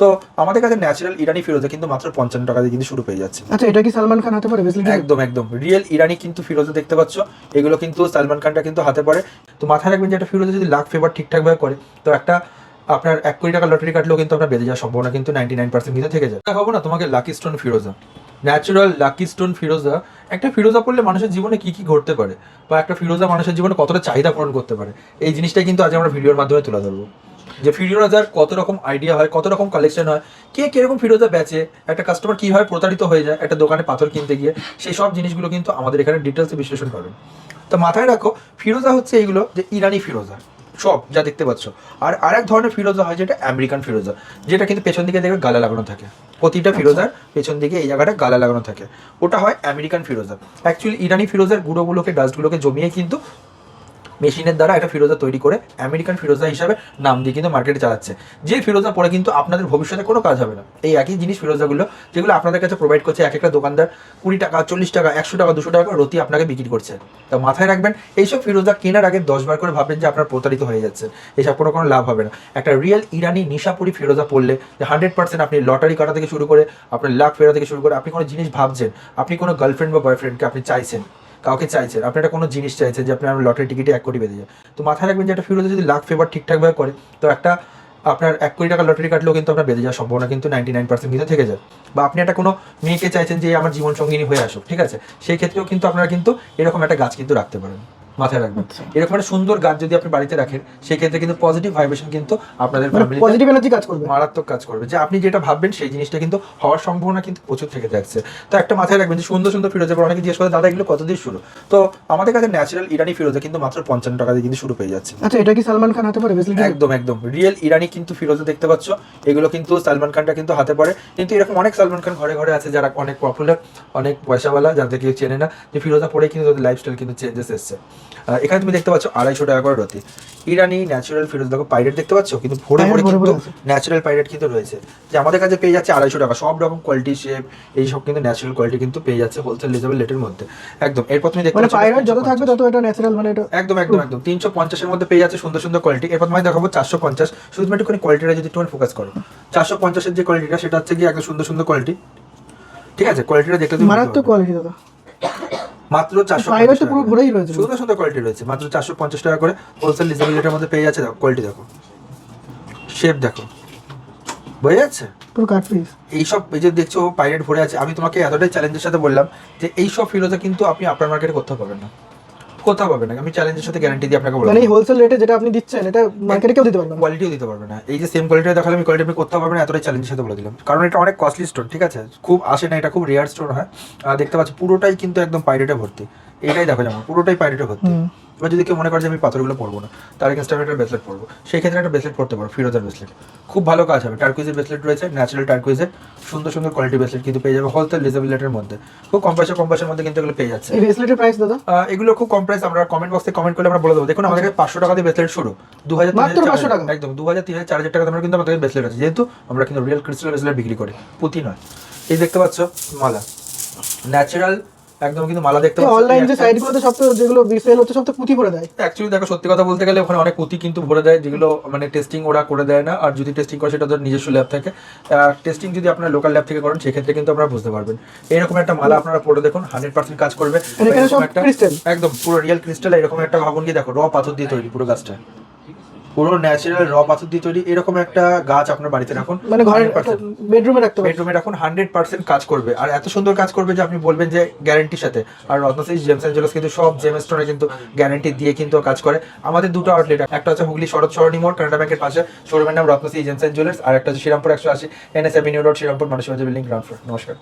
তো আমাদের কাছে ন্যাচারাল ইরানি ফিরোজা কিন্তু মাত্র পঞ্চান্ন টাকা দিয়ে কিন্তু শুরু পেয়ে যাচ্ছে। আচ্ছা এটা কি সালমান খান হাতে পারে? একদম একদম। রিয়েল ইরানি কিন্তু ফিরোজা দেখতে পাচ্ছ। এগুলো কিন্তু সালমান খানটা কিন্তু হাতে পড়ে। তো মাথায় রাখবেন যে একটা ফিরোজা যদি লাখ ফেভার ঠিকঠাকভাবে করে তো একটা আপনার এক কোটি টাকা লটারি কাটলেও কিন্তু আপনার বেঁধে যাওয়ার সম্ভাবনা কিন্তু নাইনটি নাইন পার্সেন্ট কিন্তু থেকে যায়। দেখাবো না তোমাকে লাকি স্টোন ফিরোজা ন্যাচারাল লাকি স্টোন ফিরোজা একটা ফিরোজা পড়লে মানুষের জীবনে কি কি ঘটতে পারে? বা একটা ফিরোজা মানুষের জীবনে কতটা চাহিদা পূরণ করতে পারে? এই জিনিসটাই কিন্তু আজ আমরা ভিডিওর মাধ্যমে তুলে ধরবো। যে ফিরোজার কত রকম আইডিয়া হয়, কত রকম কালেকশন হয়, কে কীরকম ফিরোজা বেচে, একটা কাস্টমার কীভাবে প্রতারিত হয়ে যায়, একটা দোকানে পাথর কিনতে গিয়ে, সেই সব জিনিসগুলো কিন্তু আমাদের এখানে ডিটেলসে বিশ্লেষণ করবেন তো মাথায় রাখো ফিরোজা হচ্ছে এইগুলো যে ইরানি ফিরোজা সব যা দেখতে পাচ্ছ। আর আরেক ধরনের ফিরোজা হয় যেটা আমেরিকান ফিরোজা যেটা কিন্তু পেছন দিকে দেখবে গালা লাগানো থাকে। প্রতিটা ফিরোজার পেছন দিকে এই জায়গাটা গালা লাগানো থাকে। ওটা হয় আমেরিকান ফিরোজা অ্যাকচুয়ালি ইরানি ফিরোজার গুঁড়োগুলোকে ডাস্টগুলোকে জমিয়ে কিন্তু মেশিনের দ্বারা একটা ফিরোজা তৈরি করে আমেরিকান ফিরোজা হিসাবে নাম দিয়ে কিন্তু মার্কেটে চালাচ্ছে। যে ফিরোজা পরে কিন্তু আপনাদের ভবিষ্যতে কোনো কাজ হবে না। এই একই জিনিস ফিরোজাগুলো, যেগুলো আপনাদের কাছে প্রোভাইড করছে এক একটা দোকানদার কুড়ি টাকা, চল্লিশ টাকা, একশো টাকা, দুশো টাকা রতি আপনাকে বিক্রি করছে। তা মাথায় রাখবেন, এইসব ফিরোজা কেনার আগে দশবার করে ভাববেন যে আপনার প্রতারিত হয়ে যাচ্ছে। এসব কোনো কোনো লাভ হবে না। একটা রিয়েল ইরানি নিশাপুরি ফিরোজা পড়লে যে হান্ড্রেড পার্সেন্ট আপনি লটারি কাটা থেকে শুরু করে, আপনার লাখ ফেরা থেকে শুরু করে, আপনি কোনো জিনিস ভাবছেন, আপনি কোনো গার্লফ্রেন্ড বা বয়ফ্রেন্ডকে আপনি চাইছেন কাউকে চাইছেন আপনি একটা কোনো জিনিস চাইছেন যে আপনার লটারি টিকিটে এক কোটি বেঁধে যায় তো মাথায় রাখবেন যে একটা ফিরোজা যদি লাখ ফেভার ঠিকঠাকভাবে করে, তো একটা আপনার এক কোটি টাকা লটারি কাটলেও কিন্তু আপনার বেঁধে যাওয়ার সম্ভাবনা কিন্তু নাইনটি নাইন পার্সেন্ট থেকে যায়। বা আপনি একটা কোনো মেয়েকে চাইছেন যে আমার জীবন সঙ্গিনী হয়ে আসুক, ঠিক আছে? সেই ক্ষেত্রেও কিন্তু আপনারা কিন্তু এরকম একটা গাছ কিন্তু রাখতে পারেন। মাথায় রাখবেন। আচ্ছা। এরকম একটা সুন্দর গাছ যদি আপনি বাড়িতে রাখেন সেই ক্ষেত্রে কিন্তু পজিটিভ ভাইব্রেশন কিন্তু আপনাদের মানে পজিটিভ এনার্জি কাজ করবে। মারাত্মক কাজ করবে। যে আপনি যেটা ভাববেন সেই জিনিসটা কিন্তু হওয়ার সম্ভাবনা কিন্তু প্রচুর থেকে যাচ্ছে। তো একটা মাথায় রাখবেন যে সুন্দর সুন্দর ফিরোজা পর অনেকে জিজ্ঞেস করে দাদা এগুলো কত দিয়ে শুরু? তো আমাদের কাছে ন্যাচারাল ইরানি ফিরোজা কিন্তু মাত্র পঞ্চান্ন টাকা দিয়ে কিন্তু শুরু পেয়ে যাচ্ছে। আচ্ছা এটা কি সালমান খান হাতে পারে একদম একদম। রিয়েল ইরানি কিন্তু ফিরোজা দেখতে পাচ্ছ। এগুলো কিন্তু সালমান খানটা কিন্তু হাতে পড়ে। কিন্তু এরকম অনেক সালমান খান ঘরে ঘরে আছে যারা অনেক পপুলার অনেক পয়সাওয়ালা যাদের কেউ চেনে না। যে ফিরোজা পরে কিন্তু তাদের লাইফস্টাইল কিন্তু চেঞ্জেস এসছে। এখানে তুমি দেখতে পাচ্ছ আড়াইশো টাকা করে রতি। ইরানি ন্যাচারাল ফিরোজ দেখো পাইরেট দেখতে পাচ্ছ? কিন্তু ভরে ভরে কিন্তু। ন্যাচারাল পাইরেট কিন্তু রয়েছে। যে আমাদের কাছে পেয়ে যাচ্ছে আড়াইশো টাকা। সব রকম কোয়ালিটি শেপ এই সব কিন্তু ন্যাচারাল কোয়ালিটি কিন্তু পেয়ে যাচ্ছে হোলসেল লেজাবেল লেটের মধ্যে। একদম। এরপর তুমি দেখতে মানে পাচ্ছ পাইরেট যত থাকবে তত এটা ন্যাচারাল মানে এটা একদম একদম একদম। তিনশো পঞ্চাশের মধ্যে পেয়ে যাচ্ছে সুন্দর সুন্দর কোয়ালিটি এরপর তোমায় দেখাবো চারশো পঞ্চাশ। শুধুমাত্র একটুখানি কোয়ালিটিটা যদি একটু ফোকাস করো। চারশো পঞ্চাশের যে কোয়ালিটিটা সেটা হচ্ছে কি একদম সুন্দর সুন্দর কোয়ালিটি ঠিক আছে? কোয়ালিটিটা দেখতে তুমি মারাত্মক কোয়ালিটি দাদা। মাত্র চারশো পুরো ভরেই রয়েছে। সুন্দর সুন্দর কোয়ালিটি রয়েছে মাত্র চারশো পঞ্চাশ টাকা করে হোলসেল রিজনেবল রেটের মধ্যে পেয়ে যাচ্ছে। দেখো কোয়ালিটি দেখো। শেপ দেখো। বোঝা যাচ্ছে? পুরো কাট পিস এইসব এই যে দেখছ পাইরেট ভরে আছে। আমি তোমাকে এতটাই চ্যালেঞ্জের সাথে বললাম যে এইসব ফিরোজা কিন্তু আপনি আপনার মার্কেটে করতে পারবেন না। কোথাও পাবে না। আমি চ্যালেঞ্জের সাথে গ্যারান্টি দিয়ে আপনাকে বলব মানে হোলসেল রেটে যেটা আপনি দিচ্ছেন এটা মার্কেটে কেউ দিতে পারবে না। কোয়ালিটিও দিতে পারবে না। এই যে সেম কোয়ালিটি দেখালে আমি কোয়ালিটি আপনি করতে পারবেন না এতটাই চ্যালেঞ্জের সাথে বলে দিলাম। কারণ এটা অনেক কস্টলি স্টোন ঠিক আছে? খুব আসে না এটা খুব রেয়ার স্টোন হয়। আর দেখতে পাচ্ছি পুরোটাই কিন্তু একদম পাইরেটে ভর্তি। এটাই দেখো যেমন পুরোটাই পাইরেটে ভর্তি। এবার যদি কেউ মনে করে যে আমি পাথরগুলো পরবো না তার এগেনস্ট আমি একটা ব্রেসলেট পরবো। সেই ক্ষেত্রে একটা ব্রেসলেট পরতে পারো ফিরোজার ব্রেসলেট খুব ভালো কাজ হবে। টার্কুইজের ব্রেসলেট রয়েছে ন্যাচারাল টার্কুইজের সুন্দর সুন্দর কোয়ালিটি ব্রেসলেট কিন্তু পেয়ে যাবে হোলসেল রিজনেবলেটের মধ্যে। খুব কম পয়সা কম পয়সার মধ্যে কিন্তু এগুলো পেয়ে যাচ্ছে। ব্রেসলেটের প্রাইস দাদা? এগুলো খুব কম প্রাইস আমরা কমেন্ট বক্সে কমেন্ট করলে আমরা বলে দেবো। দেখুন আমাদের পাঁচশো টাকা দিয়ে ব্রেসলেট শুরু। দু হাজার মাত্র 500 টাকা? একদম দু হাজার তিন হাজার চার হাজার টাকা আমরা কিন্তু আমাদের ব্রেসলেট আছে। যেহেতু আমরা কিন্তু রিয়েল ক্রিস্টাল ব্রেসলেট বিক্রি করি পুঁতি নয়। এই দেখতে পাচ্ছ মালা। ন্যাচারাল একদম কিন্তু মালা দেখতে পাচ্ছ অনলাইন যে সাইটগুলোতে সব তো যেগুলো সেল হচ্ছে সব তো পুঁতি করে দেয়। অ্যাকচুয়ালি দেখো সত্যি কথা বলতে গেলে ওখানে অনেক পুঁতি কিন্তু ভরে দেয় যেগুলো মানে টেস্টিং ওরা করে দেয় না। আর যদি টেস্টিং করে সেটা ওদের নিজস্ব ল্যাব থাকে। টেস্টিং যদি আপনার লোকাল ল্যাব থেকে করেন সেক্ষেত্রে কিন্তু আপনারা বুঝতে পারবেন। এরকম একটা মালা আপনারা পরে দেখুন হান্ড্রেড পার্সেন্ট কাজ করবে? একদম পুরো রিয়েল ক্রিস্টাল এরকম একটা ভাবন কি দেখো র পাথর দিয়ে তৈরি পুরো গাছটা। পুরো ন্যাচারাল র পাথর দিয়ে তৈরি এরকম একটা গাছ আপনার বাড়িতে রাখুন। মানে ঘরের বেডরুমে রাখতে বেডরুমে রাখুন হান্ড্রেড পার্সেন্ট কাজ করবে। আর এত সুন্দর কাজ করবে যে আপনি বলবেন যে গ্যারান্টির সাথে। আর রত্নশ্রী জেমস অ্যান্ড জুয়েলার্স কিন্তু সব জেম স্টোনে কিন্তু গ্যারান্টি দিয়ে কিন্তু কাজ করে। আমাদের দুটো আউটলেট একটা হচ্ছে হুগলি শরৎ সরণী মোড় কানাডা ব্যাংকের পাশে। শোরুমের নাম রত্নশ্রী জেমস অ্যান্ড জুয়েলার্স আর একটা হচ্ছে শ্রীরামপুর একশো আশি এনএস অ্যাভিনিউ রোড শ্রীরামপুর মানুষ বিল্ডিং গ্রাউন্ড ফ্লোর নমস্কার।